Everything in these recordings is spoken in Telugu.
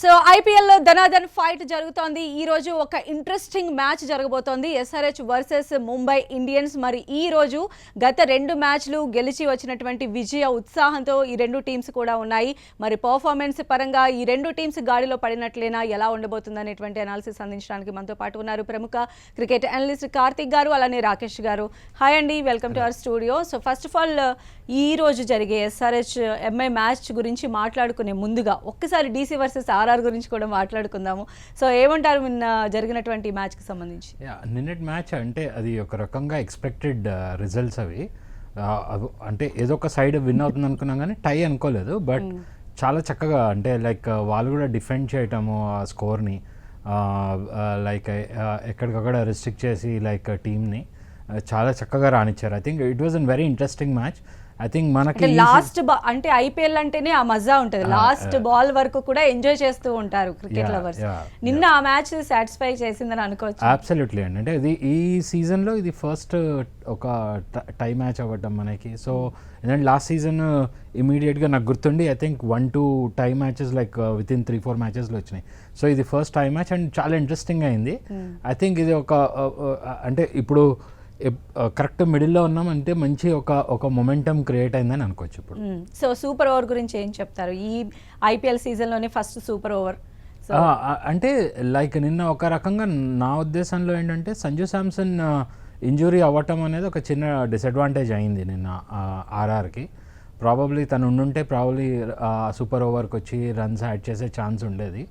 సో ఐపీఎల్లో ధనాధన్ ఫైట్ జరుగుతోంది. ఈ రోజు ఒక ఇంట్రెస్టింగ్ మ్యాచ్ జరగబోతోంది. SRH versus Mumbai Indians. మరి ఈ రోజు గత రెండు మ్యాచ్లు గెలిచి వచ్చినటువంటి విజయ ఉత్సాహంతో ఈ రెండు టీమ్స్ కూడా ఉన్నాయి. మరి పర్ఫార్మెన్స్ పరంగా ఈ రెండు టీమ్స్ గాడిలో పడినట్లేనా ఎలా ఉండబోతుంది అనేటువంటి అనాలిసిస్ అందించడానికి మనతో పాటు ఉన్నారు ప్రముఖ క్రికెట్ అనలిస్ట్ కార్తిక్ గారు అలానే రాకేష్ గారు. హాయ్ అండి welcome to our studio so first of all ఈ రోజు జరిగే ఎస్ఆర్హెచ్ ఎంఐ మ్యాచ్ గురించి మాట్లాడుకునే ముందుగా ఒక్కసారి డీసీ వర్సెస్ ఆర్ఆర్ గురించి కూడా మాట్లాడుకుందాము. సో ఏమంటారు నిన్న జరిగినటువంటి మ్యాచ్కి సంబంధించి? నిన్నటి మ్యాచ్ అంటే అది ఒక రకంగా ఎక్స్పెక్టెడ్ రిజల్ట్స్ అవి. ఆ, అవి- అంటే ఏదో ఒక సైడ్ విన్ అవుతుంది అనుకున్నాం కానీ టై అనుకోలేదు. బట్ చాలా చక్కగా అంటే లైక్ వాళ్ళు కూడా డిఫెండ్ చేయటము ఆ స్కోర్ని లైక్ ఎక్కడికక్కడ రిస్ట్రిక్ట్ చేసి లైక్ టీమ్ని చాలా చక్కగా రానిచ్చారు I think it was an very interesting match I think మనకి లాస్ట్ అంటే ఐపీఎల్ అంటేనే ఆ మజా ఉంటుంది. లాస్ట్ బాల్ వరకు కూడా ఎంజాయ్ చేస్తూ ఉంటారు క్రికెట్ లవర్స్. నిన్న ఆ మ్యాచ్ సాటిస్ఫై చేసిందని అనుకోవచ్చు. అబ్సల్యూట్లీ అండి. అంటే ఇది ఈ సీజన్లో ఇది ఫస్ట్ ఒక టై మ్యాచ్ అవ్వటం మనకి. సో ఎందుకంటే లాస్ట్ సీజన్ ఇమీడియట్గా నాకు గుర్తుండి I think one two tie matches like with in three four మ్యాచెస్లో వచ్చినాయి. సో ఇది ఫస్ట్ టై మ్యాచ్ అండ్ చాలా ఇంట్రెస్టింగ్ అయింది. ఐ థింక్ ఇది ఒక uh, uh, అంటే ఇప్పుడు కరెక్ట్ మిడిల్లో ఉన్నాం అంటే మంచి ఒక ఒక మొమెంటం క్రియేట్ అయిందని అనుకోవచ్చు ఇప్పుడు. సో సూపర్ ఓవర్ గురించి ఏం చెప్తారు? ఈ ఐపీఎల్ సీజన్లోనే ఫస్ట్ సూపర్ ఓవర్. అంటే లైక్ నిన్న ఒక రకంగా నా ఉద్దేశంలో ఏంటంటే సంజు శాంసన్ ఇంజురీ అవ్వటం అనేది ఒక చిన్న డిసడ్వాంటేజ్ అయింది నిన్న ఆర్ఆర్కి. ప్రాబబ్లీ తను ఉండుంటే ప్రాబబ్లీ సూపర్ ఓవర్కి వచ్చి రన్స్ యాడ్ చేసే ఛాన్స్ ఉండేది.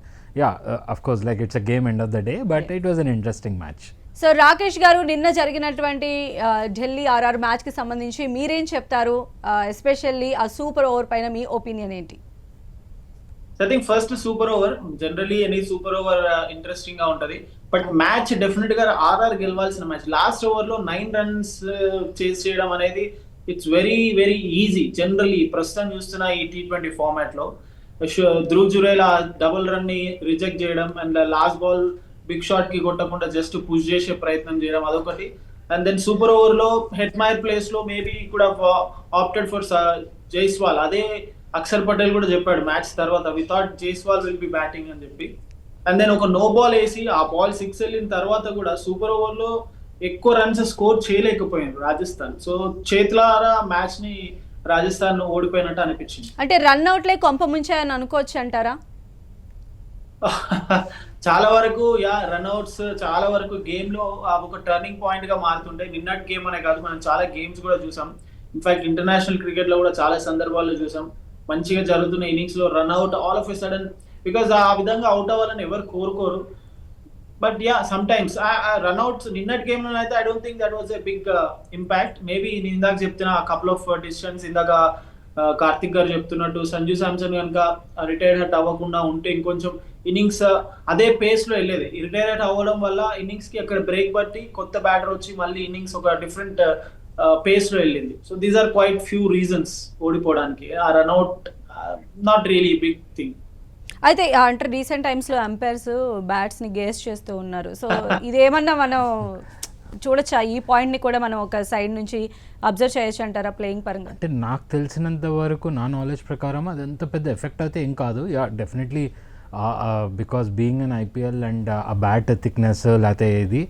Yeah of course like it's a game end of the day but it was an interesting match so Rakesh garu నిన్న జరిగినటువంటి ఢిల్లీ ఆర్ఆర్ మ్యాచ్కి సంబంధించి మీరేం చెప్తారు? ఎస్పెషల్లీ ఆ సూపర్ ఓవర్ పైన మీ ఒపీనియన్ ఏంటి? I think first super over generally any super over ఇంట్రెస్టింగ్గా ఉంటది. బట్ మ్యాచ్ డెఫినెట్గా ఆర్ఆర్ గెలవాల్సిన మ్యాచ్. లాస్ట్ ఓవర్లో నైన్ రన్స్ చేస్ చేయడం అనేది it's very very easy generally ప్రస్తుతం చూస్తున్న ఈ టీ ట్వంటీ ఫార్మాట్లో ధ్రువ్ జురేలా డబుల్ రన్ని రిజెక్ట్ చేయడం అండ్ లాస్ట్ బాల్ బిగ్ షాట్కి కొట్టకుండా జస్ట్ పుష్ చేసే ప్రయత్నం చేయడం అదొకటి. అండ్ దెన్ సూపర్ ఓవర్లో హెడ్ మైర్ ప్లేస్లో మేబీ కూడా ఆప్టెడ్ ఫర్ జైస్వాల్ అదే అక్షర్ పటేల్ కూడా చెప్పాడు మ్యాచ్ తర్వాత we thought Jaiswal will be batting అని చెప్పి. అండ్ దెన్ ఒక నో బాల్ వేసి ఆ బాల్ సిక్స్ వెళ్ళిన తర్వాత కూడా సూపర్ ఓవర్లో ఎక్కువ రన్స్ స్కోర్ చేయలేకపోయింది రాజస్థాన్. సో చేతులారా మ్యాచ్ని రాజస్థాన్ ఓడిపోయినట్టు అనిపించింది. అంటే రన్ అవుట్లే కొంప ముంచాయని అనుకోవచ్చు అంటారా? చాలా వరకు యా రన్అట్స్ చాలా వరకు గేమ్లో ఆ ఒక టర్నింగ్ పాయింట్గా మారుతుండే నిన్నటి గేమ్ అనే కాదు మనం చాలా గేమ్స్ కూడా చూసాం. ఇన్ఫాక్ట్ ఇంటర్నేషనల్ క్రికెట్లో కూడా చాలా సందర్భాల్లో చూసాం. మంచిగా జరుగుతున్న ఇన్నింగ్స్లో run out all of a sudden because ఆ విధంగా అవుట్ అవ్వాలని ఎవరు కోరుకోరు. But yeah sometimes run outs నిన్నటి గేమ్లో అయితే I don't think that was a big impact maybe నేను ఇందాక చెప్తున్న కపుల్ ఆఫ్ డిసిషన్స్ ఇందాక కార్తిక్ గారు చెప్తున్నట్టు సంజు శాంసన్ కనుక రిటైర్డ్ హట్ అవ్వకుండా ఉంటే ఇంకొంచెం ఇన్నింగ్స్ అదే పేస్లో వెళ్ళేది. రిటైర్డ్ అవ్వడం వల్ల ఇన్నింగ్స్కి అక్కడ బ్రేక్ బట్టి కొత్త బ్యాటర్ వచ్చి మళ్ళీ ఇన్నింగ్స్ ఒక డిఫరెంట్ పేస్లో వెళ్ళింది. So these are quite few reasons ఓడిపోవడానికి. ఆ run out not really big thing అయితే అంటే రీసెంట్ టైమ్స్లో అంపైర్స్ బ్యాట్స్ని గేస్ చేస్తూ ఉన్నారు. సో ఇదేమన్నా మనం చూడొచ్చా. ఈ పాయింట్ని కూడా మనం ఒక సైడ్ నుంచి అబ్జర్వ్ చేయొచ్చు అంటారా ప్లేయింగ్ పరంగా? అంటే నాకు తెలిసినంత వరకు నా నాలెడ్జ్ ప్రకారం అది ఎంత పెద్ద ఎఫెక్ట్ అయితే ఏం కాదు. Yeah definitely because being an IPL and ఆ బ్యాట్ థిక్నెస్ లేకపోతే ఇది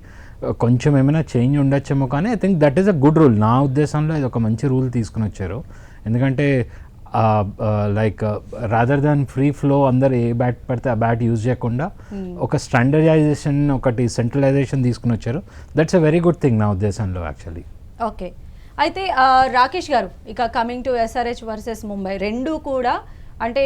కొంచెం ఏమైనా చేంజ్ ఉండొచ్చేమో కానీ I think that is a good rule. నా ఉద్దేశంలో ఇది ఒక మంచి రూల్ తీసుకుని వచ్చారు. ఎందుకంటే like rather than free flow అందరు ఏ బ్యాట్ పడితే ఆ బ్యాట్ యూజ్ చేయకుండా ఒక స్టాండర్డైజేషన్ ఒకటి సెంట్రలైజేషన్ తీసుకుని వచ్చారు. That's a very good thing నా ఉద్దేశంలో యాక్చువల్లీ ఓకే అయితే రాకేష్ గారు ఇక coming to SRH versus Mumbai రెండు కూడా అంటే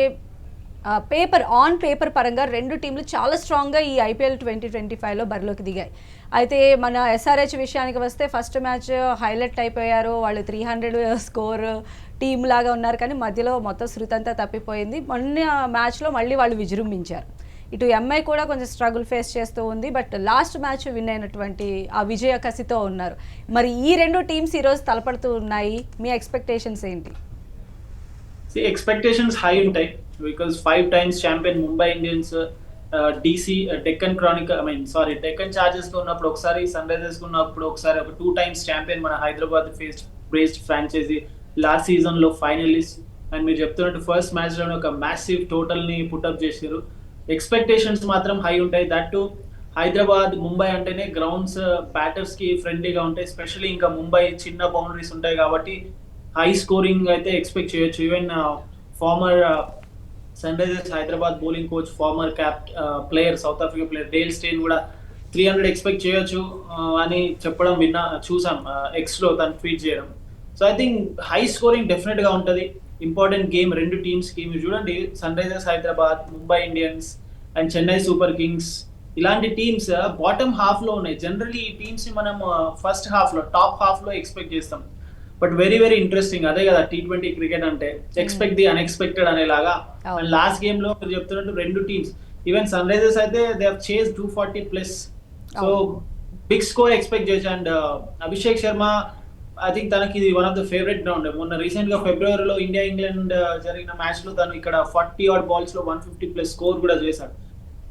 పేపర్ ఆన్ పేపర్ పరంగా రెండు టీంలు చాలా స్ట్రాంగ్గా ఈ ఐపీఎల్ ట్వంటీ ట్వంటీ ఫైవ్లో బరిలోకి దిగాయి. అయితే మన ఎస్ఆర్హెచ్ విషయానికి వస్తే ఫస్ట్ మ్యాచ్ హైలైట్ అయిపోయారు. వాళ్ళు త్రీ హండ్రెడ్ స్కోర్ టీం లాగా ఉన్నారు. కానీ మధ్యలో మొత్తం శృతంతా తప్పిపోయింది. మొన్న మ్యాచ్లో మళ్ళీ వాళ్ళు విజృంభించారు. ఇటు ఎంఐ కూడా కొంచెం స్ట్రగుల్ ఫేస్ చేస్తూ ఉంది. బట్ లాస్ట్ మ్యాచ్ విన్ అయినటువంటి ఆ విజయ కసితో ఉన్నారు. మరి ఈ రెండు టీమ్స్ ఈరోజు తలపడుతూ ఉన్నాయి. మీ ఎక్స్పెక్టేషన్స్ ఏంటి? ఎక్స్పెక్టేషన్స్ హై ఉంటాయి. Because five times champion Mumbai Indians DC Deccan chronicle I mean sorry Deccan chargers ఉన్నప్పుడు ఒకసారి సన్ రైజర్స్ ఉన్నప్పుడు ఒకసారి ఒక టూ టైమ్స్ ఛాంపియన్ మన Hyderabad face based franchise last సీజన్లో ఫైనలిస్ట్ అండ్ మీరు చెప్తున్నట్టు ఫస్ట్ మ్యాచ్లో ఒక మ్యాసివ్ టోటల్ని పుట్అప్ చేశారు. ఎక్స్పెక్టేషన్స్ మాత్రం హై ఉంటాయి. దట్ టు హైదరాబాద్ ముంబై అంటేనే గ్రౌండ్స్ బ్యాటర్స్ uh, కి ఫ్రెండ్లీగా ఉంటాయి. స్పెషల్లీ ఇంకా ముంబై చిన్న బౌండరీస్ ఉంటాయి కాబట్టి హై స్కోరింగ్ అయితే ఎక్స్పెక్ట్ చేయొచ్చు. Even former uh, Sunrisers Hyderabad bowling coach former cap player South Africa player Dale Steyn కూడా త్రీ హండ్రెడ్ ఎక్స్పెక్ట్ చేయొచ్చు అని చెప్పడం విన్నా చూసాం ఎక్స్లో తను ట్వీట్ చేయడం. So I think high scoring డెఫినెట్గా ఇంపార్టెంట్ గేమ్ రెండు టీమ్స్కి మీరు చూడండి. Sunrisers Hyderabad Mumbai Indians and Chennai super kings ఇలాంటి టీమ్స్ బాటమ్ హాఫ్లో ఉన్నాయి. జనరలీ ఈ టీమ్స్ని మనం ఫస్ట్ హాఫ్లో టాప్ హాఫ్లో ఎక్స్పెక్ట్ చేస్తాం. బట్ వెరీ వెరీ ఇంట్రెస్టింగ్ అదే కదా టీ ట్వంటీ క్రికెట్ అంటే ఎక్స్పెక్ట్ ది అన్ఎక్స్పెక్టెడ్ అనేలాగా. లాస్ట్ గేమ్లో మీరు చెప్తున్నట్టు రెండు టీమ్స్ ఈవెన్ సన్ రైజర్స్ అయితే they chase two forty plus so. Big score expect చేయొచ్చు and Abhishek Sharma I think తనకి ఇది one of the favourite ground మొన్న రీసెంట్గా ఫిబ్రవరిలో ఇండియా ఇంగ్లాండ్ జరిగిన మ్యాచ్లో తను ఇక్కడ ఫార్టీ ఆట్ బాల్స్లో వన్ ఫిఫ్టీ ప్లస్ స్కోర్ కూడా చేశాడు.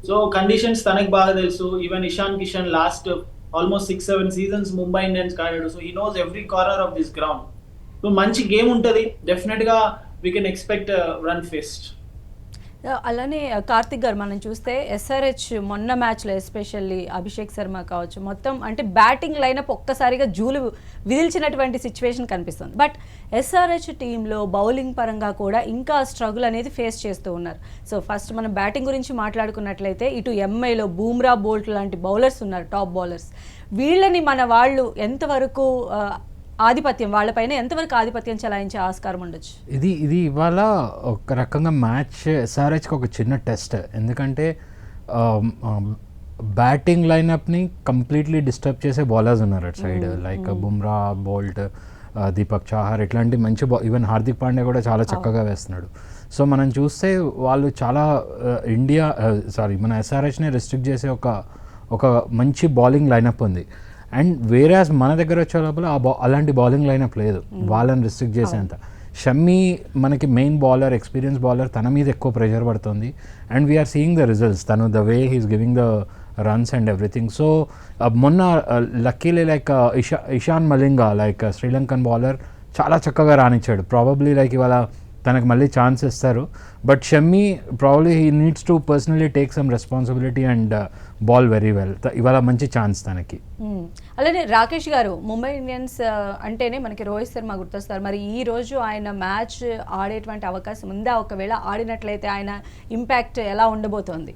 సో కండిషన్స్ తనకి బాగా తెలుసు. Even Ishan Kishan last almost six seven seasons Mumbai Indians ఆడాడు so he knows every corner of this ground so మంచి గేమ్ ఉంటుంది. డెఫినెట్గా we can expect run fest అలానే కార్తిక్ గారు మనం చూస్తే ఎస్ఆర్హెచ్ మొన్న మ్యాచ్లో ఎస్పెషల్లీ అభిషేక్ శర్మ కావచ్చు మొత్తం అంటే బ్యాటింగ్ లైనప్ ఒక్కసారిగా జూలు విదిల్చినటువంటి సిచ్యువేషన్ కనిపిస్తుంది. బట్ ఎస్ఆర్హెచ్ టీంలో బౌలింగ్ పరంగా కూడా ఇంకా స్ట్రగుల్ అనేది ఫేస్ చేస్తూ ఉన్నారు. సో ఫస్ట్ మనం బ్యాటింగ్ గురించి మాట్లాడుకున్నట్లయితే ఇటు ఎంఐలో బూమ్రా బోల్ట్ లాంటి బౌలర్స్ ఉన్నారు టాప్ బౌలర్స్. వీళ్ళని మన వాళ్ళు ఎంతవరకు ఆధిపత్యం వాళ్ళపైన ఎంతవరకు ఆధిపత్యం చలాయించే ఆస్కారం ఉండొచ్చు? ఇది ఇది ఇవాళ ఒక రకంగా మ్యాచ్ ఎస్ఆర్హెచ్కి ఒక చిన్న టెస్ట్. ఎందుకంటే బ్యాటింగ్ లైనప్ని కంప్లీట్లీ డిస్టర్బ్ చేసే బౌలర్స్ ఉన్నారు అటు side. Like Bumrah Boult Deepak Chahar ఇట్లాంటి మంచి బా ఈవెన్ హార్దిక్ పాండ్యా కూడా చాలా చక్కగా వేస్తున్నాడు. సో మనం చూస్తే వాళ్ళు చాలా ఇండియా సారీ మన ఎస్ఆర్హెచ్ని రెస్ట్రిక్ట్ చేసే ఒక ఒక మంచి బౌలింగ్ లైనప్ ఉంది. అండ్ వేరే మన దగ్గర వచ్చే లోపల ఆ బా అలాంటి బౌలింగ్ లైనప్ లేదు. వాళ్ళని రిస్ట్రిక్ట్ చేసేంత. షమ్మి మనకి మెయిన్ బౌలర్ ఎక్స్పీరియన్స్ బౌలర్ తన మీద ఎక్కువ ప్రెషర్ పడుతుంది. And we are seeing the results తను the way he's giving the runs and everything so మొన్న luckily like Isha Ishan Malinga like Sri Lankan bowler చాలా చక్కగా రాణించాడు ప్రాబబ్లీ లైక్ ఇవాళ తనకు మళ్ళీ ఛాన్స్ ఇస్తారు. But Shami probably he needs to personally take some responsibility and ball very well ఇవాళ మంచి ఛాన్స్ తనకి. అలానే రాకేష్ గారు ముంబై ఇండియన్స్ ఆ, అంటేనే మనకి రోహిత్ శర్మ గుర్తొస్తారు. మరి ఈ రోజు ఆయన మ్యాచ్ ఆడేటువంటి అవకాశం ఉందా? ఒకవేళ ఆడినట్లయితే ఆయన ఇంపాక్ట్ ఎలా ఉండబోతోంది?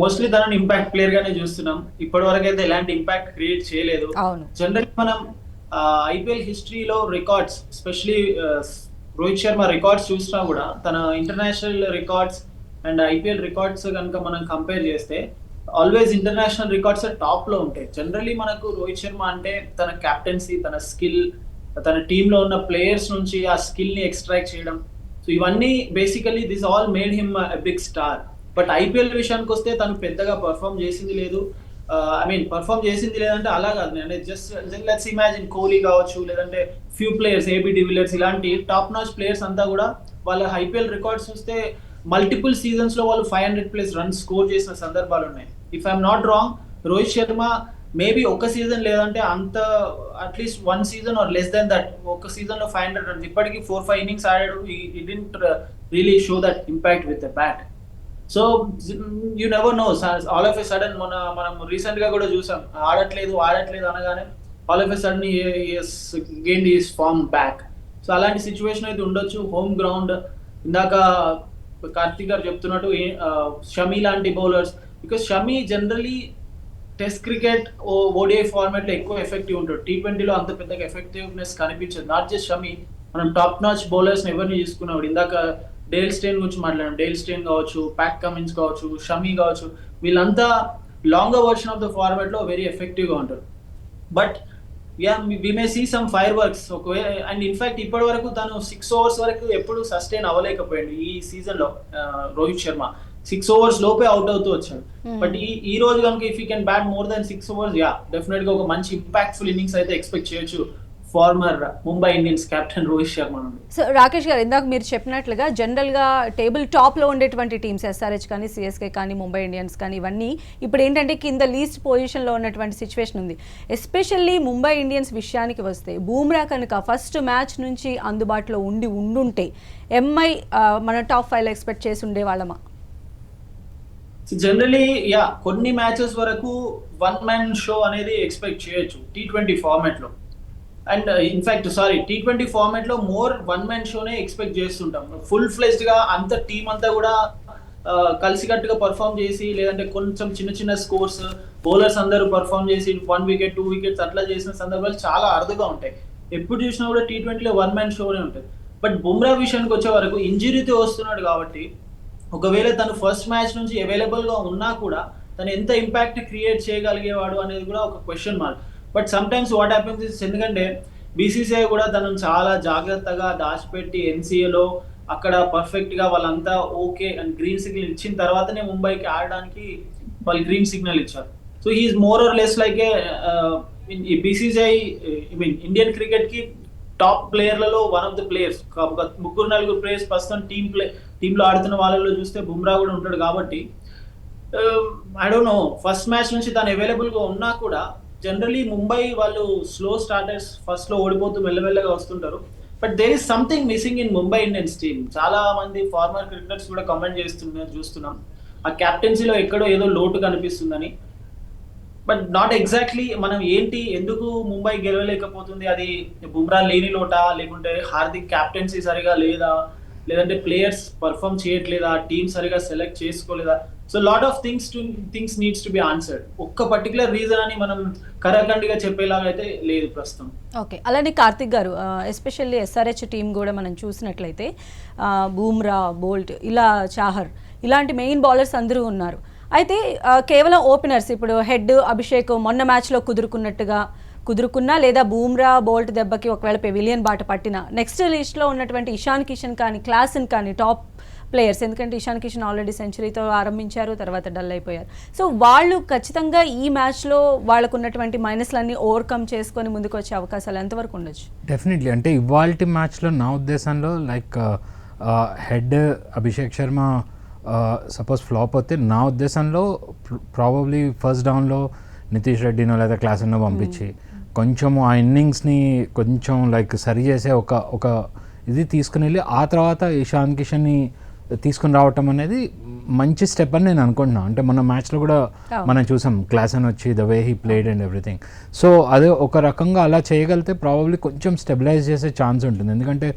మోస్ట్లీ తనని ఇంపాక్ట్ ప్లేయర్ గానే చూస్తున్నాం. ఇప్పటి వరకు అయితే ఎలాంటి ఇంపాక్ట్ క్రియేట్ చేయలేదు. అవును. జనరల్ మనం ఐపీఎల్ హిస్టరీలో records especially Rohit Sharma records చూసినా కూడా తన international records and IPL records కనుక మనం కంపేర్ చేస్తే ఆల్వేస్ ఇంటర్నేషనల్ రికార్డ్స్ టాప్లో ఉంటాయి. జనరలీ మనకు రోహిత్ శర్మ అంటే తన కెప్టెన్సీ తన స్కిల్ తన టీంలో ఉన్న ప్లేయర్స్ నుంచి ఆ స్కిల్ని ఎక్స్ట్రాక్ట్ చేయడం. సో ఇవన్నీ basically this all made him big star but IPL విషయానికి వస్తే తను పెద్దగా పర్ఫామ్ చేసింది లేదు. ఐ మీన్ పర్ఫామ్ చేసింది లేదంటే అలా కాదు. అంటే జస్ట్ లెట్స్ ఇమాజిన్ కోహ్లీ కావచ్చు లేదంటే few players AB de Villiers ఇలాంటి టాప్ నాచ్ ప్లేయర్స్ అంతా కూడా వాళ్ళ ఐపీఎల్ రికార్డ్స్ చూస్తే మల్టిపుల్ సీజన్స్లో వాళ్ళు five hundred plus runs score చేసిన సందర్భాలు ఉన్నాయి. If I'm not wrong Rohit Sharma maybe ఒక సీజన్ లేదంటే అంత at least one season or less than that ఒక సీజన్లో ఫైవ్ హండ్రెడ్ రన్స్ ఇప్పటికీ ఫోర్ ఫైవ్ ఇన్నింగ్స్ ఆడాడు. He didn't really show that impact with the bat so you never know all of a sudden మన మనం రీసెంట్గా కూడా చూసాం. ఆడట్లేదు ఆడట్లేదు అనగానే all of a sudden gain his form back so అలాంటి సిచ్యువేషన్ అయితే ఉండొచ్చు. హోమ్ గ్రౌండ్ ఇందాక కార్తీక్ గారు చెప్తున్నట్టు షమీ లాంటి bowlers because Shami generally test cricket ODI ఫార్మాట్లో ఎక్కువ ఎఫెక్టివ్ ఉంటాడు. టీ ట్వంటీలో అంత పెద్దగా ఎఫెక్టివ్నెస్ కనిపించదు. నాట్ జస్ట్ షమీ మనం టాప్ నాచ్ బౌలర్స్ ఎవరిని తీసుకున్నాడు ఇందాక డేల్ స్టేన్ గురించి మాట్లాడాం. డేల్ స్టేన్ కావచ్చు ప్యాక్ కమిన్స్ కావచ్చు షమీ కావచ్చు వీళ్ళంతా లాంగర్ వర్షన్ ఆఫ్ ద ఫార్మాట్లో వెరీ ఎఫెక్టివ్గా ఉంటారు. But yeah we may see some fireworks ఒకవేళ అండ్ ఇన్ఫాక్ట్ ఇప్పటి వరకు తను సిక్స్ ఓవర్స్ వరకు ఎప్పుడు సస్టైన్ అవ్వలేకపోయాడు ఈ సీజన్లో రోహిత్ శర్మ. సిక్స్ ఓవర్స్ లోపే అవుట్ అవుతూ వచ్చాడు. Hmm. బట్ ఈ ఈ రోజు కనుక if you can bat more than six overs yeah డెఫినెట్గా ఒక మంచి ఇంపాక్ట్ఫుల్ ఇన్నింగ్స్ అయితే ఎక్స్పెక్ట్ చేయొచ్చు. Former Mumbai Indians captain Rohit Sharma నుండి. సో రాకేష్ గారు ఇందాక మీరు చెప్పినట్లుగా జనరల్గా టేబుల్ టాప్లో ఉండేటువంటి టీమ్స్ ఎస్ఆర్హెచ్ కానీ సిఎస్కే కానీ ముంబై ఇండియన్స్ కానీ ఇవన్నీ ఇప్పుడు ఏంటంటే కింద లీస్ట్ పొజిషన్లో ఉన్నటువంటి సిచ్యువేషన్ ఉంది. ఎస్పెషల్లీ ముంబై ఇండియన్స్ విషయానికి వస్తే బూమ్రా కనుక ఫస్ట్ మ్యాచ్ నుంచి అందుబాటులో ఉండి ఉండుంటే ఎంఐ మన టాప్ ఫైవ్లో ఎక్స్పెక్ట్ చేసి ఉండేవాళ్ళమా? జనరలీ యా కొన్ని మ్యాచెస్ వరకు వన్ మ్యాన్ షో అనేది ఎక్స్పెక్ట్ చేయొచ్చు టీ ట్వంటీ ఫార్మాట్లో. And in fact sorry T twenty ఫార్మాట్లో మోర్ వన్ మ్యాన్ షోనే ఎక్స్పెక్ట్ చేస్తుంటాం. ఫుల్ ఫ్లెజ్డ్గా అంత టీం అంతా కూడా uh, కలిసికట్టుగా పర్ఫామ్ చేసి లేదంటే కొంచెం చిన్న చిన్న స్కోర్స్ బౌలర్స్ అందరూ పర్ఫామ్ చేసి వన్ వికెట్ టూ వికెట్స్ అట్లా చేసిన సందర్భాలు చాలా అరుదుగా ఉంటాయి. ఎప్పుడు చూసినా కూడా టీ ట్వంటీలో వన్ మ్యాన్ షోనే ఉంటుంది. బట్ బుమ్రా విషయానికి వచ్చే వరకు ఇంజురీతో వస్తున్నాడు కాబట్టి ఒకవేళ తను ఫస్ట్ మ్యాచ్ నుంచి అవైలబుల్గా ఉన్నా కూడా తను ఎంత ఇంపాక్ట్ క్రియేట్ చేయగలిగేవాడు అనేది కూడా ఒక question mark but sometimes what happens is ఎందుకంటే బీసీసీఐ కూడా తనను చాలా జాగ్రత్తగా దాచిపెట్టి ఎన్సీఏలో అక్కడ పర్ఫెక్ట్గా వాళ్ళంతా ఓకే అండ్ గ్రీన్ సిగ్నల్ ఇచ్చిన తర్వాతనే ముంబైకి ఆడడానికి వాళ్ళు గ్రీన్ సిగ్నల్ ఇచ్చారు. So he's more or less like a ఈ బీసీసీఐ ఐ మీన్ ఇండియన్ క్రికెట్కి టాప్ ప్లేయర్లలో వన్ ఆఫ్ ద ప్లేయర్స్ ఒక ముగ్గురు నలుగురు ప్లేయర్స్ ప్రస్తుతం టీమ్ ప్లే టీంలో ఆడుతున్న వాళ్ళలో చూస్తే బుమ్రా కూడా ఉంటాడు కాబట్టి I don't know first match నుంచి తను అవైలబుల్గా ఉన్నా కూడా జనరలీ ముంబై వాళ్ళు స్లో స్టార్టర్స్ ఫస్ట్లో ఓడిపోతూ మెల్లమెల్లగా వస్తుంటారు. But there is something missing in Mumbai Indians team చాలా మంది ఫార్మర్ క్రికెటర్స్ కూడా కమెంట్ చేస్తున్నారు చూస్తున్నాం. ఆ క్యాప్టెన్సీలో ఎక్కడో ఏదో లోటు కనిపిస్తుందని. బట్ నాట్ ఎగ్జాక్ట్లీ మనం ఏంటి ఎందుకు ముంబై గెలవలేకపోతుంది అది బుమ్రా లేని లోటా లేకుంటే హార్దిక్ క్యాప్టెన్సీ సరిగా లేదా? లేదంటే ప్లేయర్స్ పర్ఫామ్ చేయట్లేదా టీం సరిగా సెలెక్ట్ చేసుకోలేదా? So lot of things to things needs to be answered ఒక్క పర్టికులర్ రీజన్ అని మనం కరాఖండిగా చెప్పేలాగా అయితే లేదు ప్రస్తుతం. ఓకే అలానే కార్తిక్ గారు ఎస్పెషల్లీ ఎస్ఆర్హెచ్ టీం కూడా మనం చూసినట్లయితే బూమ్రా బోల్ట్ ఇలా చాహర్ ఇలాంటి మెయిన్ బౌలర్స్ అందరూ ఉన్నారు. అయితే కేవలం ఓపెనర్స్ ఇప్పుడు హెడ్ అభిషేక్ మొన్న మ్యాచ్లో కుదురుకున్నట్టుగా కుదురుకున్నా లేదా బూమ్రా బోల్ట్ దెబ్బకి ఒకవేళ పెవిలియన్ బాట పట్టిన నెక్స్ట్ లిస్ట్లో ఉన్నటువంటి ఇషాన్ కిషన్ కానీ క్లాసన్ కానీ టాప్ ప్లేయర్స్ ఎందుకంటే ఇషాన్ కిషన్ ఆల్రెడీ సెంచరీతో ఆరంభించారు తర్వాత డల్ అయిపోయారు. సో వాళ్ళు ఖచ్చితంగా ఈ మ్యాచ్లో వాళ్ళకు ఉన్నటువంటి మైనస్లన్నీ ఓవర్కమ్ చేసుకొని ముందుకు వచ్చే అవకాశాలు ఎంతవరకు ఉండొచ్చు? డెఫినెట్లీ అంటే ఇవాల్టి మ్యాచ్లో నా ఉద్దేశంలో like Head Abhishek Sharma suppose flop అవుతే నా ఉద్దేశంలో ప్రాబబ్లీ ఫస్ట్ డౌన్లో నితీష్ రెడ్డినో లేదా క్లాసన్నో పంపించి కొంచెము ఆ ఇన్నింగ్స్ని కొంచెం లైక్ సరి చేసే ఒక ఒక ఇది తీసుకుని వెళ్ళి ఆ తర్వాత ఇషాన్ కిషన్ని తీసుకుని రావటం అనేది మంచి స్టెప్ అని నేను అనుకుంటున్నాను అంటే మన మ్యాచ్లో కూడా. మనం చూసాం క్లాస్ అని వచ్చి the way he played and everything. So అదే ఒక రకంగా అలా చేయగలిగితే ప్రాబబ్లీ కొంచెం స్టెబిలైజ్ చేసే ఛాన్స్ ఉంటుంది. ఎందుకంటే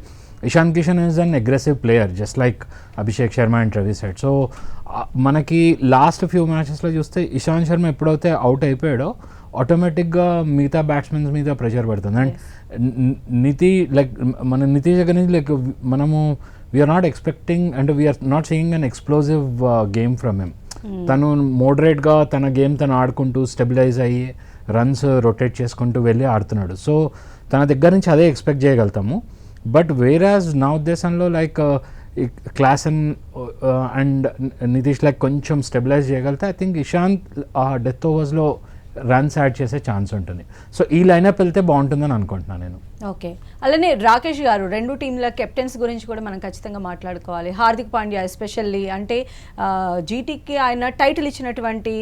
Ishan Kishan is an aggressive player just like Abhishek Sharma and Ravi Head. So మనకి లాస్ట్ ఫ్యూ మ్యాచెస్లో చూస్తే ఇషాంత్ శర్మ ఎప్పుడైతే అవుట్ అయిపోయాడో ఆటోమేటిక్గా మిగతా బ్యాట్స్మెన్స్ మీద ప్రెషర్ పడుతుంది. అండ్ నితి లైక్ మన నితీష్ దగ్గర నుంచి లైక్ మనము వీఆర్ నాట్ ఎక్స్పెక్టింగ్ అంటే we're not seeing an explosive game from him తను మోడరేట్గా తన గేమ్ తను ఆడుకుంటూ స్టెబిలైజ్ అయ్యి రన్స్ రొటేట్ చేసుకుంటూ వెళ్ళి ఆడుతున్నాడు. సో తన దగ్గర నుంచి అదే ఎక్స్పెక్ట్ చేయగలుగుతాము. బట్ వేరాజ్ నా ఉద్దేశంలో like Klaasen and Nitish like కొంచెం స్టెబిలైజ్ చేయగలిగితే ఐ థింక్ ఇషాంత్ డెత్ ఓవర్స్లో రన్స్ యాడ్ చేసే ఛాన్స్ ఉంటుంది. సో ఈ లైనప్ వెళ్తే బాగుంటుందని అనుకుంటున్నాను నేను. ఓకే అలానే రాకేష్ గారు రెండు టీంల కెప్టెన్స్ గురించి కూడా మనం ఖచ్చితంగా మాట్లాడుకోవాలి. హార్దిక్ పాండ్యా ఎస్పెషల్లీ అంటే జీటీకి ఆయన టైటిల్ ఇచ్చినటువంటి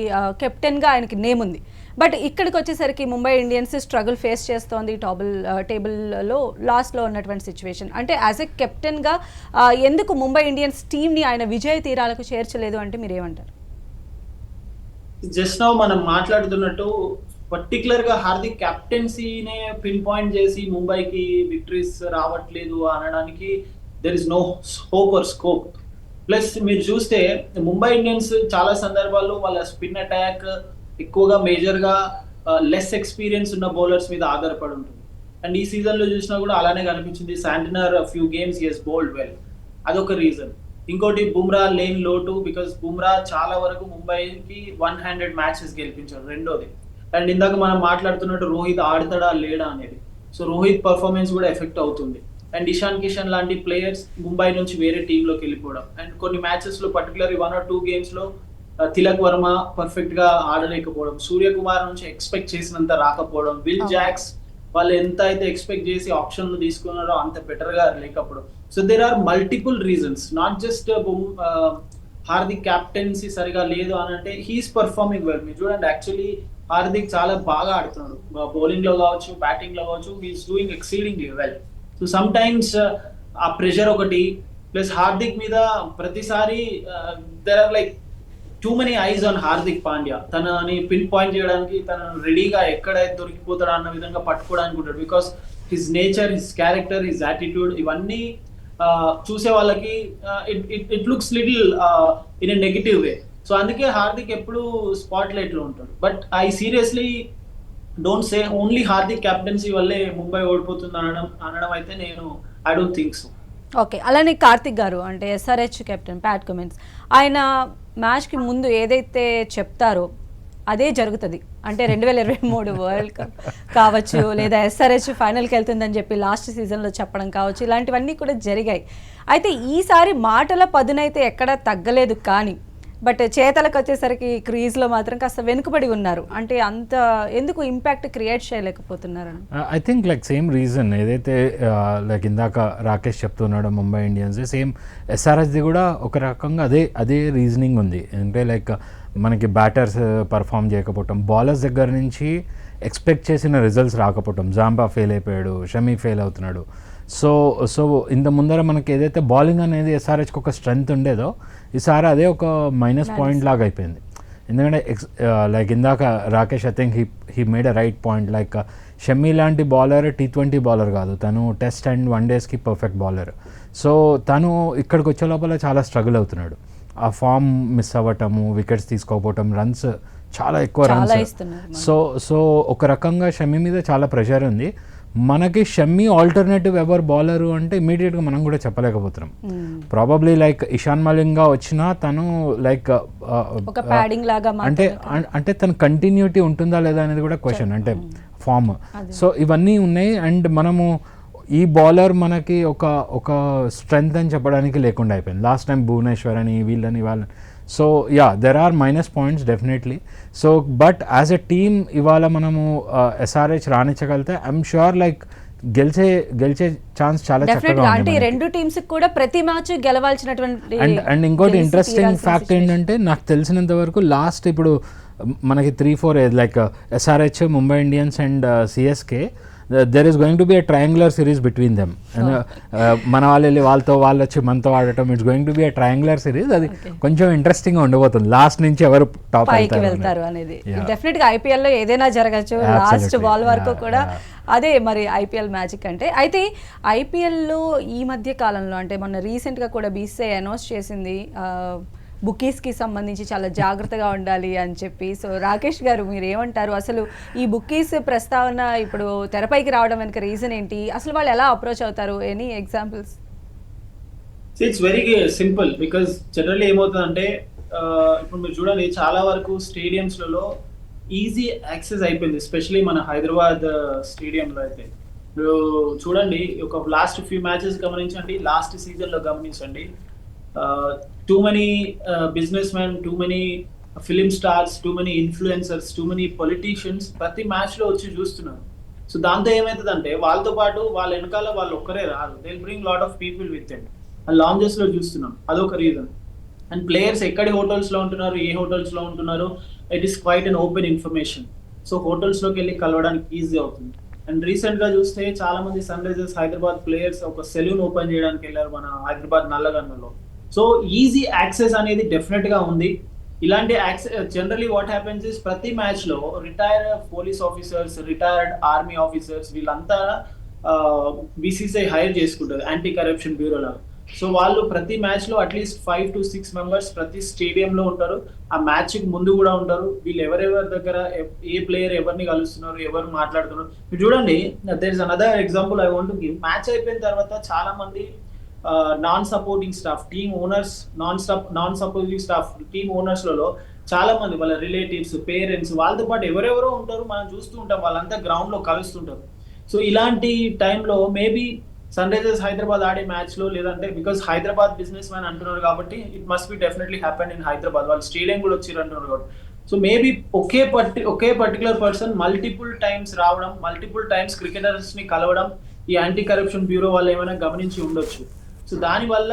కెప్టెన్గా ఆయనకి నేమ్ ఉంది. బట్ ఇక్కడికి వచ్చేసరికి ముంబై ఇండియన్స్ స్ట్రగుల్ ఫేస్ చేస్తోంది టాబుల్ టేబుల్లో లాస్ట్లో ఉన్నటువంటి సిచ్యువేషన్ అంటే యాజ్ ఎ కెప్టెన్గా ఎందుకు ముంబై ఇండియన్స్ టీంని ఆయన విజయ తీరాలకు చేర్చలేదు అంటే మీరు ఏమంటారు జస్ట్ నౌ మనం మాట్లాడుతున్నట్టు పర్టికులర్గా హార్దిక్ కెప్టెన్సీనే పిన్ పాయింట్ చేసి ముంబైకి విక్టరీస్ రావట్లేదు అనడానికి there is no hope or scope plus మీరు చూస్తే ముంబై ఇండియన్స్ చాలా సందర్భాల్లో వాళ్ళ స్పిన్ అటాక్ ఎక్కువగా మేజర్గా లెస్ ఎక్స్పీరియన్స్ ఉన్న బౌలర్స్ మీద ఆధారపడి ఉంటుంది. అండ్ ఈ సీజన్లో చూసినా కూడా అలానే కనిపించింది. Santner few games has bowled well అదొక రీజన్ ఇంకోటి బుమ్రా లేన్ లోటు బికాస్ బుమ్రా చాలా వరకు ముంబైకి వన్ హండ్రెడ్ మ్యాచెస్ గెలిపించాడు రెండోది. అండ్ ఇందాక మనం మాట్లాడుతున్నట్టు రోహిత్ ఆడతాడా లేడా అనేది. సో రోహిత్ పర్ఫార్మెన్స్ కూడా ఎఫెక్ట్ అవుతుంది. అండ్ ఇషాన్ కిషన్ లాంటి ప్లేయర్స్ ముంబై నుంచి వేరే టీంలోకి వెళ్ళిపోవడం. అండ్ కొన్ని మ్యాచెస్లో పర్టికులర్ వన్ ఆర్ టూ గేమ్స్లో ఆ, తిలక్ వర్మ పర్ఫెక్ట్గా ఆడలేకపోవడం. సూర్యకుమార్ నుంచి ఎక్స్పెక్ట్ చేసినంత రాకపోవడం. విల్. జాక్స్ వాళ్ళు ఎంత అయితే ఎక్స్పెక్ట్ చేసి ఆప్షన్ తీసుకున్నారో అంత బెటర్గా లేకపోవడం. So there are multiple reasons not just Hardik captaincy సరిగా లేదు అని అంటే హీస్ పర్ఫార్మింగ్ వెల్ మీరు చూడండి యాక్చువల్లీ హార్దిక్ చాలా బాగా ఆడుతున్నాడు. Uh, బౌలింగ్లో కావచ్చు బ్యాటింగ్లో కావచ్చు he's doing exceeding well so sometimes ఆ ప్రెషర్ ఒకటి ప్లస్ హార్దిక్ మీద ప్రతిసారి there are like too many eyes on Hardik Pandya తనని పిన్ పాయింట్ చేయడానికి తనను రెడీగా ఎక్కడైతే దొరికిపోతాడా అన్న విధంగా పట్టుకోవడానికి ఉంటాడు. Because his nature his character his attitude ఇవన్నీ చూసే వాళ్ళకి it it looks little in a negative way so అందుకే హార్దిక్ ఎప్పుడు స్పాట్ లైట్లో ఉంటాడు. But I seriously don't say only Hardik captaincy వల్లే ముంబై ఓడిపోతుంది అనడం అనడం అయితే నేను I don't think so okay అలానే కార్తిక్ గారు అంటే ఎస్ఆర్హెచ్ కెప్టెన్ ప్యాట్ కమిన్స్ ఆయన మ్యాచ్కి ముందు ఏదైతే చెప్తారో అదే జరుగుతుంది. అంటే రెండు వేల ఇరవై మూడు వరల్డ్ కప్ కావచ్చు లేదా ఎస్ఆర్హెచ్ ఫైనల్కి వెళ్తుందని చెప్పి లాస్ట్ సీజన్లో చెప్పడం కావచ్చు ఇలాంటివన్నీ కూడా జరిగాయి. అయితే ఈసారి మాటల పదునైతే ఎక్కడా తగ్గలేదు కానీ బట్ చేతలకు వచ్చేసరికి క్రీజ్లో మాత్రం కాస్త వెనుకబడి ఉన్నారు. అంటే అంత ఎందుకు ఇంపాక్ట్ క్రియేట్ చేయలేకపోతున్నారు? I think like same reason ఏదైతే uh, లైక్ ఇందాక రాకేష్ చెప్తున్నాడు ముంబై ఇండియన్స్ సేమ్ ఎస్ఆర్ఎస్ది కూడా ఒక రకంగా అదే అదే రీజనింగ్ ఉంది. అంటే లైక్ మనకి బ్యాటర్స్ పర్ఫామ్ చేయకపోవటం బౌలర్స్ దగ్గర నుంచి ఎక్స్పెక్ట్ చేసిన రిజల్ట్స్ రాకపోవటం. జాంబా ఫెయిల్ అయిపోయాడు షమీ ఫెయిల్ అవుతున్నాడు. సో సో ఇంత ముందర మనకి ఏదైతే బౌలింగ్ అనేది ఎస్ఆర్హెచ్కి ఒక స్ట్రెంగ్త్ ఉండేదో ఈసారి అదే ఒక మైనస్ పాయింట్ లాగా అయిపోయింది. ఎందుకంటే ఎక్స్ లైక్ ఇందాక Rakesh I think he he made a right point like Shami లాంటి బౌలర్ టీ ట్వంటీ బౌలర్ కాదు. తను టెస్ట్ అండ్ వన్ డేస్కి పర్ఫెక్ట్ బౌలర్ సో తను ఇక్కడికి వచ్చే లోపల చాలా స్ట్రగుల్ అవుతున్నాడు. ఆ ఫామ్ మిస్ అవ్వటము వికెట్స్ తీసుకోకపోవటం రన్స్ చాలా ఎక్కువ రన్స్ సో సో ఒక రకంగా షమ్మి మీద చాలా ప్రెషర్ ఉంది. మనకి షమ్మి ఆల్టర్నేటివ్ ఎవర్ బౌలరు అంటే ఇమీడియట్గా మనం కూడా చెప్పలేకపోతున్నాం. ప్రాబబ్లీ లైక్ ఇషాన్ మలింగా వచ్చినా తను లైక్ ఒక ప్యాడింగ్ లాగా అంటే అంటే తన కంటిన్యూటీ ఉంటుందా లేదా అనేది కూడా క్వశ్చన్ అంటే ఫామ్ సో ఇవన్నీ ఉన్నాయి. అండ్ మనము ఈ బౌలర్ మనకి ఒక ఒక స్ట్రెంగ్త్ అని చెప్పడానికి లేకుండా అయిపోయింది లాస్ట్ టైం భువనేశ్వర్ అని వీళ్ళని వాళ్ళని so yeah there are minus points definitely so but as a team ఇవాళ మనము ఎస్ఆర్హెచ్ రాణించగలిగితే ఐఎమ్ షూర్ లైక్ గెలిచే గెలిచే ఛాన్స్ చాలా చక్కగా అంటే. రెండు టీమ్స్ కూడా ప్రతి మ్యాచ్ గెలవాల్సినటువంటి అండ్ అండ్ ఇంకోటి ఇంట్రెస్టింగ్ ఫ్యాక్ట్. ఏంటంటే నాకు తెలిసినంత వరకు లాస్ట్ ఇప్పుడు మనకి three four like SRH Mumbai Indians and CSK there is going to be a triangular series between them మన వాళ్ళు వెళ్ళి వాళ్ళతో వాళ్ళు వచ్చి మనతో ఆడటం it's going to be a triangular series అది కొంచెం ఇంట్రెస్టింగ్ ఉండబోతుంది. లాస్ట్ నుంచి ఎవరు టాప్ పైకి వెళ్తారు అనేది. డెఫినెట్గా ఐపీఎల్లో ఏదైనా జరగచ్చు. లాస్ట్. బాల్ వరకు కూడా. అదే మరి ఐపీఎల్ మ్యాజిక్ అంటే. అయితే ఐపీఎల్లో ఈ మధ్య కాలంలో అంటే మొన్న రీసెంట్గా కూడా బీసీఐ అనౌన్స్ చేసింది. బుకీస్కి సంబంధించి చాలా జాగ్రత్తగా ఉండాలి అని చెప్పి. సో రాకేష్ గారు మీరు ఏమంటారు అసలు ఈ బుకీస్ ప్రస్తావన ఇప్పుడు తెరపైకి రావడం వెనుక రీజన్ ఏంటి? అసలు వాళ్ళు ఎలా అప్రోచ్ అవుతారు? Any examples? It's very simple because generally ఏమవుతుందంటే ఇప్పుడు మీరు చూడండి చాలా వరకు స్టేడియంస్లలో ఈజీ యాక్సెస్ అయిపోయింది ఎస్పెషలీ మన హైదరాబాద్ స్టేడియంలో అయితే. మీరు చూడండి ఒక లాస్ట్ ఫ్యూ మ్యాచెస్ గమనించండి లాస్ట్ సీజన్లో గమనించండి. Too many businessmen too many film stars too many influencers too many politicians ప్రతి మ్యాచ్లో వచ్చి చూస్తున్నారు. సో దాంతో ఏమవుతుందంటే వాళ్ళతో పాటు వాళ్ళ వెనకాల వాళ్ళు ఒక్కరే రారు. They bring lot of people with them లాంజెస్లో చూస్తున్నాం. అదొక రీజన్ అండ్ ప్లేయర్స్ ఎక్కడి హోటల్స్లో ఉంటున్నారు? ఏ హోటల్స్లో ఉంటున్నారు? It is quite an open information so హోటల్స్లోకి వెళ్ళి కలవడానికి ఈజీ అవుతుంది. అండ్ రీసెంట్గా చూస్తే చాలా మంది సన్ రైజర్స్ హైదరాబాద్ ప్లేయర్స్ ఒక సెలూన్ ఓపెన్ చేయడానికి వెళ్ళారు మన హైదరాబాద్ నల్లగన్నలో. సో ఈజీ యాక్సెస్ అనేది డెఫినెట్గా ఉంది. ఇలాంటి access generally what happens is ప్రతి మ్యాచ్లో retired police officers retired army officers వీళ్ళంతా uh, బీసీసీఐ హైర్ చేసుకుంటారు. యాంటీ కరప్షన్ బ్యూరోలో సో వాళ్ళు ప్రతి మ్యాచ్లో at least five to six members ప్రతి స్టేడియం లో ఉంటారు. ఆ మ్యాచ్కి ముందు కూడా ఉంటారు. వీళ్ళు ఎవరెవరి దగ్గర ఏ ప్లేయర్ ఎవరిని కలుస్తున్నారు ఎవరు మాట్లాడుతున్నారు. మీరు చూడండి there is another example I want give match అయిపోయిన తర్వాత చాలా మంది non supporting staff team owners non stop non supporting staff team ఓనర్స్లలో చాలా మంది వాళ్ళ రిలేటివ్స్ పేరెంట్స్ వాళ్ళతో పాటు ఎవరెవరో ఉంటారు మనం చూస్తూ ఉంటాం వాళ్ళంతా గ్రౌండ్లో కలుస్తుంటారు. సో ఇలాంటి టైంలో మేబీ సన్ రైజర్స్ హైదరాబాద్ ఆడే మ్యాచ్లో లేదంటే బికాస్ హైదరాబాద్ బిజినెస్ మ్యాన్ అంటున్నారు కాబట్టి it must be definitely happen in Hyderabad. వాళ్ళు స్టేడియం కూడా వచ్చారు అంటున్నారు కాబట్టి. సో మేబీ ఒకే పర్టి ఒకే పర్టికులర్ పర్సన్ మల్టిపుల్ టైమ్స్ రావడం మల్టిపుల్ టైమ్స్ క్రికెటర్స్ని కలవడం ఈ యాంటీ కరప్షన్ బ్యూరో వాళ్ళు ఏమైనా గమనించి ఉండొచ్చు. సో దానివల్ల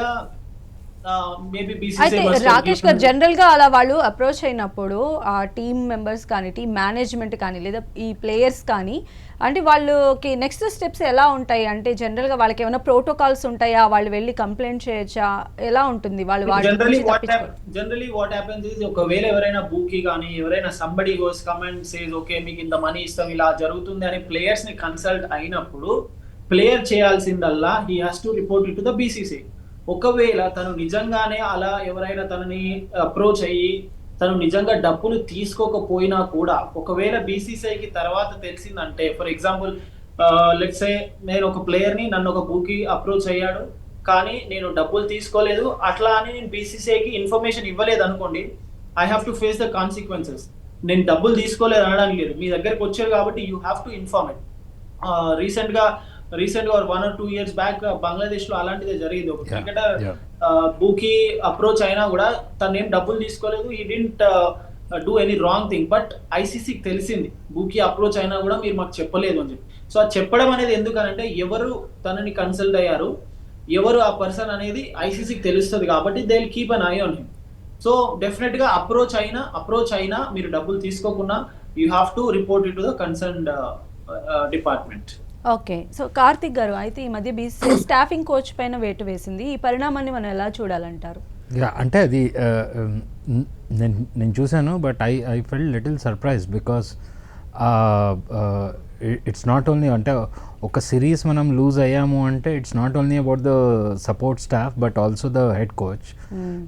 అయితే రాకేష్ గారు జనరల్గా అలా వాళ్ళు అప్రోచ్ అయినప్పుడు ఆ టీమ్ మెంబర్స్ కానీ టీమ్ మేనేజ్మెంట్ కానీ లేదా ఈ ప్లేయర్స్ కానీ అంటే వాళ్ళకి నెక్స్ట్ స్టెప్స్ ఎలా ఉంటాయి? అంటే జనరల్గా వాళ్ళకి ఏమైనా ప్రోటోకాల్స్ ఉంటాయా? వాళ్ళు వెళ్ళి కంప్లైంట్ చేయొచ్చా? ఎలా ఉంటుంది? వాళ్ళు జనరలీ వాట్ తప్పించుకో- జనరలీ వాట్ హ్యాపెన్స్ ఇస్ ఒకవేళ ఎవరైనా బూకీ కానీ ఎవరైనా somebody goes comment says okay మీకు ఇంత మనీ ఇస్తాం ఇలా జరుగుతుంది అని ప్లేయర్స్ని కన్సల్ట్ అయినప్పుడు ప్లేయర్ చేయాల్సిందల్లా he has to report it to the BCCI ఒకవేళ తను నిజంగానే అలా ఎవరైనా తనని అప్రోచ్ అయ్యి తను నిజంగా డబ్బులు తీసుకోకపోయినా కూడా ఒకవేళ బీసీసీఐకి తర్వాత తెలిసిందంటే ఫర్ ఎగ్జాంపుల్ లెట్స్ ఏ నేను ఒక ప్లేయర్ని నన్ను ఒక బూకి అప్రోచ్ అయ్యాడు కానీ నేను డబ్బులు తీసుకోలేదు అట్లా అని నేను బీసీసీఐకి ఇన్ఫర్మేషన్ ఇవ్వలేదు అనుకోండి I have to face the consequences నేను డబ్బులు తీసుకోలేదు అనడానికి లేదు. మీ దగ్గరకు వచ్చారు కాబట్టి you have to inform it రీసెంట్గా రీసెంట్గా one or two years back బంగ్లాదేశ్లో అలాంటిదే జరిగింది. ఒక క్రికెటర్. బూకి అప్రోచ్ అయినా కూడా తను ఏం డబ్బులు తీసుకోలేదు. He didn't do any wrong thing but ఐసీసీకి తెలిసింది బూకి అప్రోచ్ అయినా కూడా మీరు మాకు చెప్పలేదు అని చెప్పి. సో అది చెప్పడం అనేది ఎందుకనంటే ఎవరు తనని కన్సల్ట్ అయ్యారు ఎవరు ఆ పర్సన్ అనేది ఐసీసీకి తెలుస్తుంది కాబట్టి they keep an eye on him so డెఫినెట్గా అప్రోచ్ అయినా అప్రోచ్ అయినా మీరు డబ్బులు తీసుకోకుండా you have to report it to the concern department okay. So Karthik గారు అయితే ఈ మధ్య బీసీసీ స్టాఫింగ్ కోచ్ పైన వేటు వేసింది. ఈ పరిణామాన్ని మనం ఎలా చూడాలంటారు? అంటే అది నేను నేను చూశాను but I I fell little surprise because it's not only అంటే ఒక సిరీస్ మనం లూజ్ అయ్యాము అంటే it's not only about the support staff but also the head coach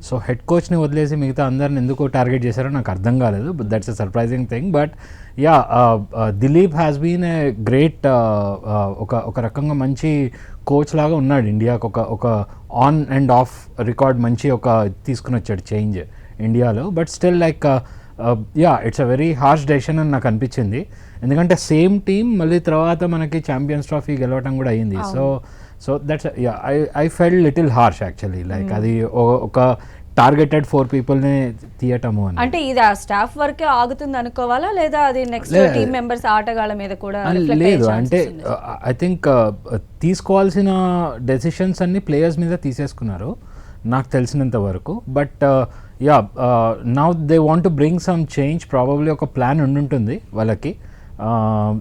so head కోచ్ని వదిలేసి మిగతా అందరిని ఎందుకు టార్గెట్ చేశారో నాకు అర్థం కాలేదు but that's a surprising thing but yeah Dilip has been a great ఒక ఒక రకంగా మంచి కోచ్ లాగా ఉన్నాడు ఇండియాకు. ఒక ఒక ఆన్ అండ్ ఆఫ్ రికార్డ్ మంచి ఒక తీసుకుని వచ్చాడు చేంజ్ ఇండియాలో. But still like yeah it's a very harsh decision అని నాకు అనిపించింది. ఎందుకంటే సేమ్ టీం మళ్ళీ తర్వాత మనకి ఛాంపియన్స్ ట్రోఫీ గెలవటం కూడా అయ్యింది so so that's yeah I I fell little harsh actually like అది ఒక టార్గెటెడ్ ఫోర్ పీపుల్ని తీయటము అని. అంటే ఇది ఆ స్టాఫ్ వరకే ఆగుతుంది అనుకోవాలా? లేదా అది నెక్స్ట్. టీమ్ మెంబర్స్ ఆటగాళ్ళ మీద కూడా లేదు. అంటే? ఐ థింక్ తీసుకోవాల్సిన డెసిషన్స్ అన్ని ప్లేయర్స్ మీద తీసేసుకున్నారు. నాకు తెలిసినంత వరకు. But yeah now they want to bring some change probably ఒక ప్లాన్ ఉండుంటుంది వాళ్ళకి.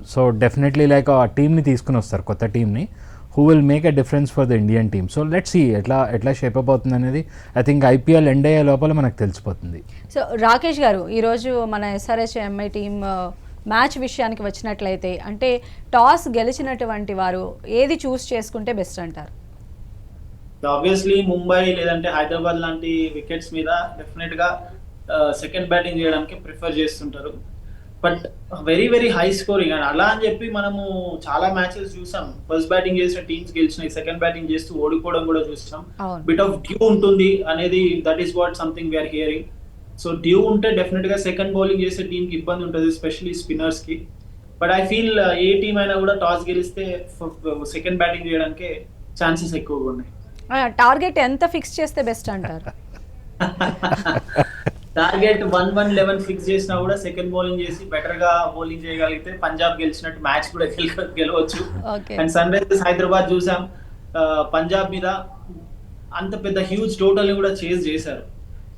సో డెఫినెట్లీ లైక్ ఆ టీమ్ని తీసుకుని వస్తారు కొత్త టీమ్ని who will make a difference for the Indian team so let's see ఎట్లా ఎట్లా షేప్ అప్ అవుతుంది అనేది ఐ థింక్ ఐపీఎల్ ఎండ్ అయ్యే లోపల మనకు తెలిసిపోతుంది. సో రాకేష్ గారు ఈరోజు మన ఎస్ఆర్హెచ్ ఎంఐ టీమ్ మ్యాచ్ విషయానికి వచ్చినట్లయితే అంటే టాస్ గెలిచినటువంటి వారు ఏది చూస్ చేసుకుంటే బెస్ట్ అంటారు? ఆబ్వియస్లీ ముంబై లేదంటే హైదరాబాద్ లాంటి వికెట్స్ మీద డెఫినెట్గా సెకండ్ బ్యాటింగ్ చేయడానికి ప్రిఫర్ చేస్తుంటారు. But very very high scoring and అలా అని చెప్పి మనము చాలా మ్యాచెస్ చూసాం. ఫస్ట్ బ్యాటింగ్ చేసిన టీమ్స్ గెలిచినాయి. సెకండ్ బ్యాటింగ్ చేస్తూ ఓడిపోవడం కూడా చూసాం బిట్ ఆఫ్ డ్యూ ఉంటుంది అనేది that is what something we are hearing so dew ఉంటే డెఫినెట్గా సెకండ్ బౌలింగ్ చేసే టీమ్కి ఇబ్బంది ఉంటుంది ఎస్పెషల్లీ స్పిన్నర్స్కి. But I feel A team అయినా కూడా టాస్ గెలిస్తే సెకండ్ బ్యాటింగ్ చేయడానికి ఛాన్సెస్ ఎక్కువగా ఉన్నాయి. టార్గెట్ ఎంత ఫిక్స్ చేస్తే బెస్ట్ అంటారు? Target one one eleven fix చేసినా కూడా సెకండ్ బౌలింగ్ చేసి బెటర్గా బౌలింగ్ చేయగలిగితే పంజాబ్ గెలిచినట్టు మ్యాచ్ కూడా గెల- గెలవచ్చు. అండ్ సన్ రైజర్స్ హైదరాబాద్ చూసాం. పంజాబ్ మీద అంత పెద్ద హ్యూజ్ టోటల్ని కూడా చేజ్ చేశారు.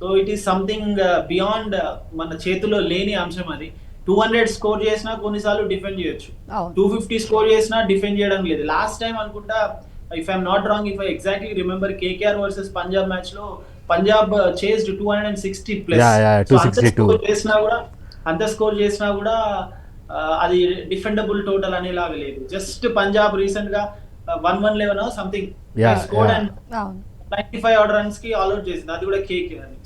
So it is something beyond మన చేతిలో లేని అంశం అది. టూ హండ్రెడ్ స్కోర్ చేసినా కొన్నిసార్లు డిఫెండ్ చేయొచ్చు. టూ ఫిఫ్టీ స్కోర్ చేసినా డిఫెండ్ చేయడం లేదు. లాస్ట్ టైం అనుకుంటా if I'm not wrong if I exactly remember KKR versus Punjab మ్యాచ్లో Punjab chased two hundred and sixty plus Yeah, yeah, 262. చేసినా కూడా అంత స్కోర్ చేసినా కూడా ఆ, అది డిఫెండబుల్ టోటల్ అనేలాగా లేదు. జస్ట్ పంజాబ్ రీసెంట్గా one one eleven something score. And ninety five order రన్స్కి all out చేసింది. అది కూడా కేకే అని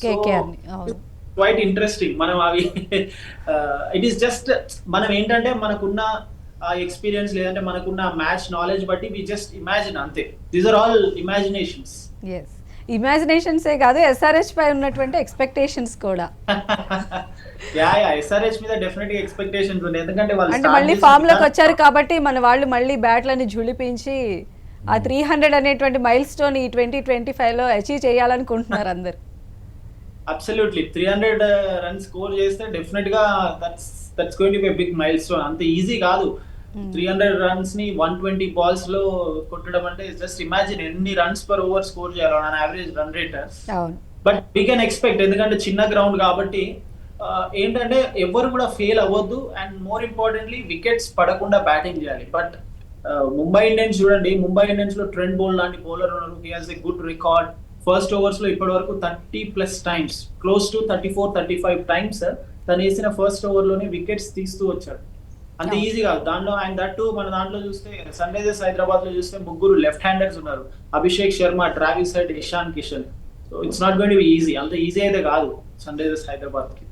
క్వైట్ ఇంట్రెస్టింగ్ మనం అవి ఇట్ ఈస్ జస్ట్ మనం ఏంటంటే మనకున్న ఎక్స్పీరియన్స్ లేదంటే మనకున్న మ్యాచ్ నాలెడ్జ్ బట్టి వి జస్ట్ ఇమాజిన్ అంతే. దీస్ ఆర్ ఆల్ ఇమాజినేషన్స్ ఇమాజినేషన్సే కాదు ఎస్ఆర్హెచ్ పై ఉన్నటువంటి ఎక్స్పెక్టేషన్స్ కూడా. యా యా ఎస్ఆర్హెచ్ మీద డెఫినెట్ ఎక్స్పెక్టేషన్స్ ఉన్నాయి. ఎందుకంటే వాళ్ళు అంటే మళ్ళీ ఫామ్లోకి వచ్చారు కాబట్టి మన వాళ్ళు మళ్ళీ బ్యాట్లని జుళిపించి ఆ త్రీ హండ్రెడ్ అనేటువంటి మైల్ స్టోన్ ఈ ట్వంటీ ట్వంటీ ఫైవ్లో అచీవ్ చేయాలనుకుంటున్నారు అందరు. Absolutely three hundred run score చేస్తే డెఫినెట్గా that's that's going to be big milestone అంత ఈజీ కాదు. త్రీ హండ్రెడ్ రన్స్ని వన్ ట్వంటీ బాల్స్లో కొట్టడం అంటే జస్ట్ ఇమాజిన్ ఎన్ని రన్స్ పర్ ఓవర్ స్కోర్ చేయాలి on average run rate but we can expect ఎందుకంటే చిన్న గ్రౌండ్ కాబట్టి ఏంటంటే ఎవరు కూడా ఫెయిల్ అవ్వద్దు అండ్ మోర్ ఇంపార్టెంట్లీ వికెట్స్ పడకుండా బ్యాటింగ్ చేయాలి. బట్ ముంబై ఇండియన్స్ చూడండి ముంబై ఇండియన్స్లో ట్రెండ్ బోల్ లాంటి బౌలర్ ఉన్నారు. He a good record first ఓవర్స్లో ఇప్పటి వరకు thirty plus times close to thirty four thirty five times తను వేసిన ఫస్ట్ ఓవర్లోనే వికెట్స్ తీస్తూ వచ్చాడు. అంత. ఈజీ కాదు. దాంట్లో ఆయన దట్టు మన దాంట్లో చూస్తే సన్ రైజర్స్ హైదరాబాద్లో చూస్తే ముగ్గురు లెఫ్ట్ హ్యాండర్స్ ఉన్నారు. Abhishek Sharma Travis Head Ishan Kishan so it's not going to easy అంత ఈజీ అయితే కాదు సన్ రైజర్స్ హైదరాబాద్కి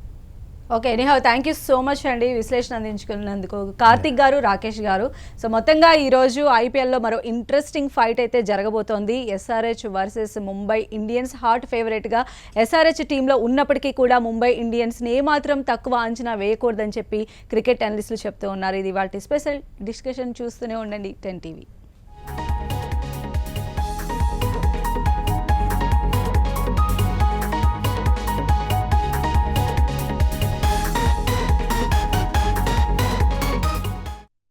okay anyhow thank you so much అండి విశ్లేషణ అందించుకున్నందుకు. కార్తిక్ గారు రాకేష్ గారు. సో మొత్తంగా ఈరోజు ఐపీఎల్లో మరో ఇంట్రెస్టింగ్ ఫైట్ అయితే జరగబోతోంది. SRH versus Mumbai Indians hot ఫేవరెట్గా SRH టీంలో ఉన్నప్పటికీ కూడా ముంబై ఇండియన్స్ని ఏమాత్రం తక్కువ అంచనా వేయకూడదని చెప్పి క్రికెట్ అనలిస్టులు చెప్తూ ఉన్నారు. ఇది వాటి స్పెషల్ డిస్కషన్ చూస్తూనే ఉండండి. Ten TV